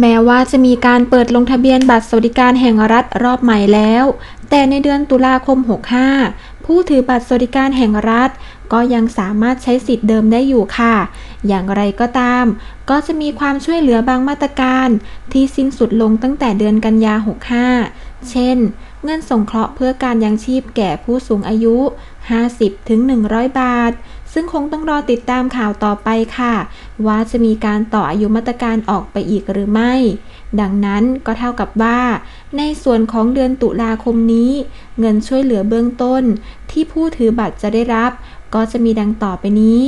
แม้ว่าจะมีการเปิดลงทะเบียนบัตรสวัสดิการแห่งรัฐรอบใหม่แล้ว แต่ในเดือนตุลาคม 65 ผู้ถือบัตรสวัสดิการแห่งรัฐ ก็ยังสามารถใช้สิทธิ์เดิมได้อยู่ค่ะ อย่างไรก็ตาม ก็จะมีความช่วยเหลือบางมาตรการที่สิ้นสุดลงตั้งแต่เดือนกันยา 65 เช่น เงินสงเคราะห์เพื่อการยังชีพแก่ผู้สูงอายุ 50-100 บาท ซึ่งคงต้องรอติดตามข่าวต่อไปค่ะ ว่าจะมีการต่ออายุมาตรการออกไปอีกหรือไม่ ดังนั้นก็เท่ากับว่า ในส่วนของเดือนตุลาคมนี้ เงินช่วยเหลือเบื้องต้น ที่ผู้ถือบัตรจะได้รับ ก็จะมีดังต่อไปนี้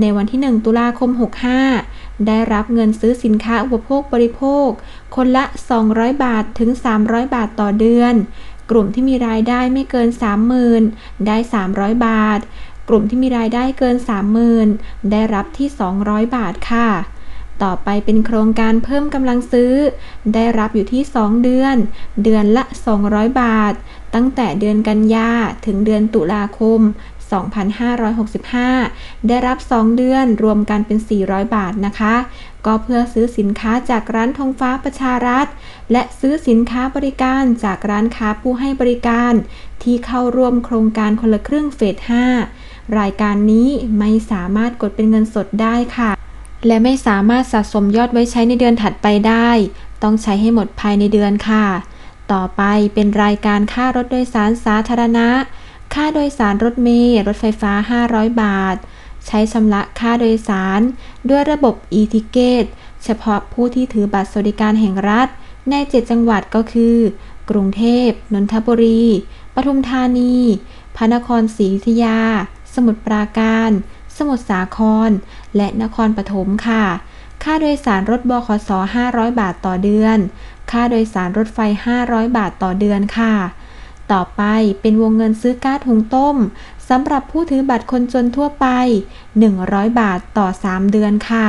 ในวันที่ 1 ตุลาคม 65 ได้รับเงินซื้อสินค้าอุปโภคบริโภค คนละ 200 บาทถึง 300 บาทต่อเดือน กลุ่มที่มีรายได้ไม่เกิน 30,000 ได้ 300 บาท กลุ่มที่มีรายได้เกิน 30,000 ได้รับที่ 200 บาทค่ะต่อไปเป็นโครงการเพิ่มกำลังซื้อ ได้รับอยู่ที่ 2 เดือน เดือนละ 200 บาท ตั้งแต่เดือนกันยาถึงเดือนตุลาคม 2565 ได้รับ 2 เดือนรวมกันเป็น 400 บาทนะคะ ก็เพื่อซื้อสินค้าจากร้านธงฟ้าประชารัฐ และซื้อสินค้าบริการจากร้านค้าผู้ให้บริการ ที่เข้าร่วมโครงการคนละครึ่งเฟส 5 รายการนี้ไม่สามารถกดเป็นเงินสดได้ค่ะ และไม่สามารถสะสมยอดไว้ใช้ในเดือนถัดไปได้ ต้องใช้ให้หมดภายในเดือนค่ะ ต่อไปเป็นรายการค่ารถโดยสารสาธารณะ ค่าโดยสารรถเมล์รถไฟฟ้า 500 บาท ใช้ชำระค่าโดยสาร ด้วยระบบ e-ticket เฉพาะผู้ที่ถือบัตรสวัสดิการแห่งรัฐ ใน 7 จังหวัดก็คือ กรุงเทพ นนทบุรี ปทุมธานี พระนครศรีอยุธยา สมุทรปราการ สมุทรสาคร และนครปฐมค่ะ ค่าโดยสารรถบขส 500 บาทต่อเดือน ค่าโดยสารรถไฟ 500 บาทต่อเดือนค่ะ ต่อไปเป็นวงเงินซื้อก๊าซหุงต้มสำหรับผู้ถือบัตรคนจนทั่วไป 100 บาทต่อ 3 เดือนค่ะ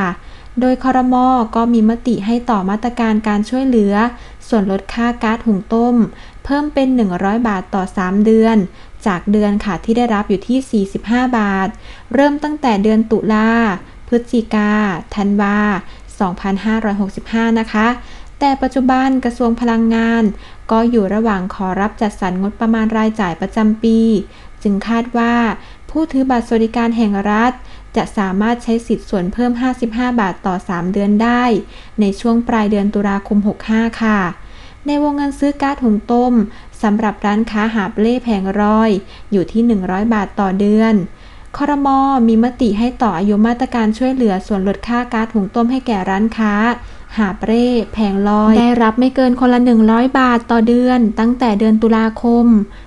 โดยคอรมอก็มีมติให้ต่อมาตรการการช่วยเหลือ ส่วนลดค่าก๊าซหุงต้ม เพิ่มเป็น 100 บาทต่อ 3 เดือน จากเดือนค่ะที่ได้รับอยู่ที่ 45 บาท เริ่มตั้งแต่เดือนตุลาพฤศจิกาธันวา2565 นะคะ แต่ปัจจุบันกระทรวงพลังงาน ก็อยู่ระหว่างขอรับจัดสรรงบประมาณรายจ่ายประจำปี จึงคาดว่า ผู้ถือบัตรสวัสดิการแห่งรัฐ จะสามารถใช้สิทธิ์ส่วนเพิ่ม 55 บาทต่อ 3 เดือนได้ ในช่วงปลายเดือนตุลาคม 65 ค่ะ ในวงเงินซื้อก๊าซหุงต้มสำหรับร้านค้าหาบเล่แผงรอย อยู่ที่ 100 บาทต่อเดือนคอรมอมีมติให้ต่ออายุมาตรการช่วยเหลือส่วนลดค่าก๊าซหุงต้มให้แก่ร้านค้า หาบเร่แผงลอย ได้รับไม่เกินคนละ 100 บาทต่อเดือน ตั้งแต่เดือนตุลาคม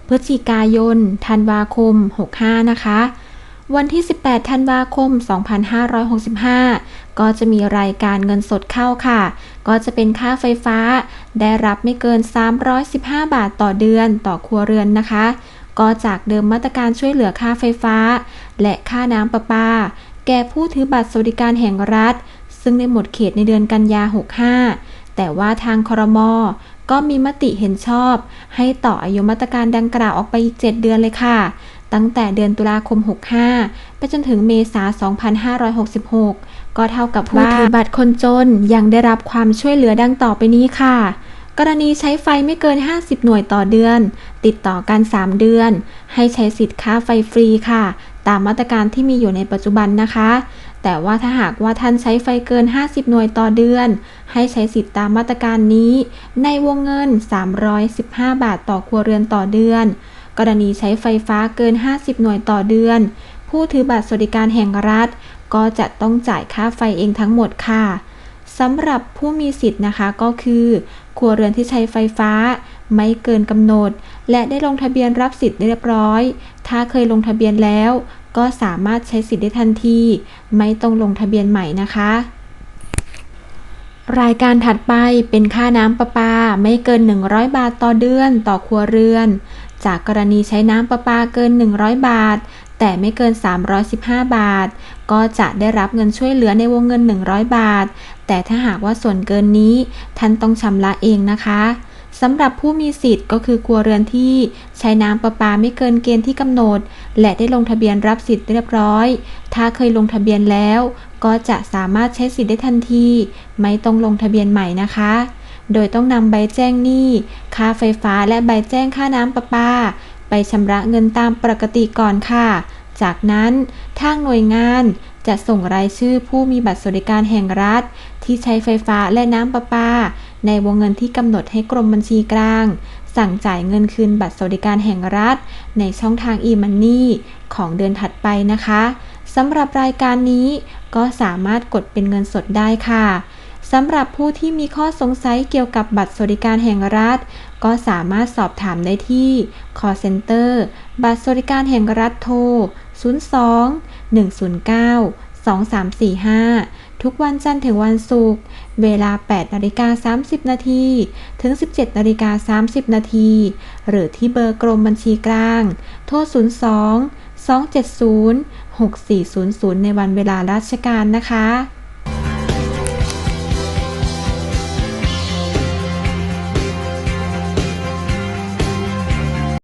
พฤศจิกายน ธันวาคม 65 นะคะ วันที่ 18 ธันวาคม 2565 ก็จะมีรายการเงินสดเข้าค่ะ ก็จะเป็นค่าไฟฟ้า ได้รับไม่เกิน 315 บาทต่อเดือนต่อครัวเรือนนะคะก็จากเดิมมาตรการช่วยเหลือค่าไฟฟ้า และค่าน้ำประปา แก่ผู้ถือบัตรสวัสดิการแห่งรัฐ ซึ่งได้หมดเขตในเดือนกันยา 65 แต่ว่าทางคอรมอก็มีมติเห็นชอบ ให้ต่ออายุมาตรการดังกล่าวออกไปอีก 7 เดือนเลยค่ะ ตั้งแต่เดือนตุลาคม 65 ไปจนถึงเมษา 2566 ก็เท่ากับว่าผู้ถือบัตรคนจนยังได้รับความช่วยเหลือดังต่อไปนี้ค่ะกรณีใช้ไฟไม่เกิน 50 หน่วยต่อเดือน ติดต่อกัน 3 เดือน ให้ใช้สิทธิ์ค่าไฟฟรีค่ะ ตามมาตรการที่มีอยู่ในปัจจุบันนะคะ แต่ว่าถ้าหากว่าท่านใช้ไฟเกิน 50 หน่วยต่อเดือน ให้ใช้สิทธิ์ตามมาตรการนี้ ในวงเงิน 315 บาทต่อครัวเรือนต่อเดือน กรณีใช้ไฟฟ้าเกิน 50 หน่วยต่อเดือน ผู้ถือบัตรสวัสดิการแห่งรัฐ ก็จะต้องจ่ายค่าไฟเองทั้งหมดค่ะสำหรับผู้มีสิทธิ์นะคะก็คือครัวเรือนที่ใช้ไฟฟ้า ไม่เกินกำหนด และได้ลงทะเบียนรับสิทธิ์เรียบร้อย ถ้าเคยลงทะเบียนแล้ว ก็สามารถใช้สิทธิ์ได้ทันที ไม่ต้องลงทะเบียนใหม่นะคะ รายการถัดไปเป็นค่าน้ำประปาไม่เกิน 100 บาทต่อเดือนต่อครัวเรือน จากกรณีใช้น้ำประปาเกิน 100 บาท แต่ไม่เกิน 315 บาท ก็จะได้รับเงินช่วยเหลือในวงเงิน 100 บาท แต่ถ้าหากว่าส่วนเกินนี้ท่านต้องชำระเองนะคะ สำหรับผู้มีสิทธิ์ก็คือครัวเรือนที่ใช้น้ำประปาไม่เกินเกณฑ์ที่กำหนด และได้ลงทะเบียนรับสิทธิ์เรียบร้อย ถ้าเคยลงทะเบียนแล้ว ก็จะสามารถใช้สิทธิ์ได้ทันที ไม่ต้องลงทะเบียนใหม่นะคะ โดยต้องนำใบแจ้งหนี้ค่าไฟฟ้าและใบแจ้งค่าน้ำประปา ไปชำระเงินตามปกติก่อนค่ะ จากนั้นทางหน่วยงานจะส่งรายชื่อผู้มีบัตรสวัสดิการแห่งรัฐ ที่ใช้ไฟฟ้าและน้ำประปา ในวงเงินที่กำหนดให้กรมบัญชีกลาง สั่งจ่ายเงินคืนบัตรสวัสดิการแห่งรัฐ ในช่องทาง e-money ของเดือนถัดไปนะคะสำหรับรายการนี้ก็สามารถกดเป็นเงินสดได้ค่ะสำหรับผู้ที่มีข้อสงสัยเกี่ยวกับบัตรสวัสดิการแห่งรัฐ ก็สามารถสอบถามได้ที่ call center บัตรสวัสดิการแห่งรัฐโทร 02 109 2345 ทุกวันจันทร์ถึงวันศุกร์ เวลา 8นาฬิกา30 นาที ถึง 17นาฬิกา30 นาที หรือที่เบอร์กรมบัญชีกลาง โทร 02 270 6400 ในวันเวลาราชการนะคะ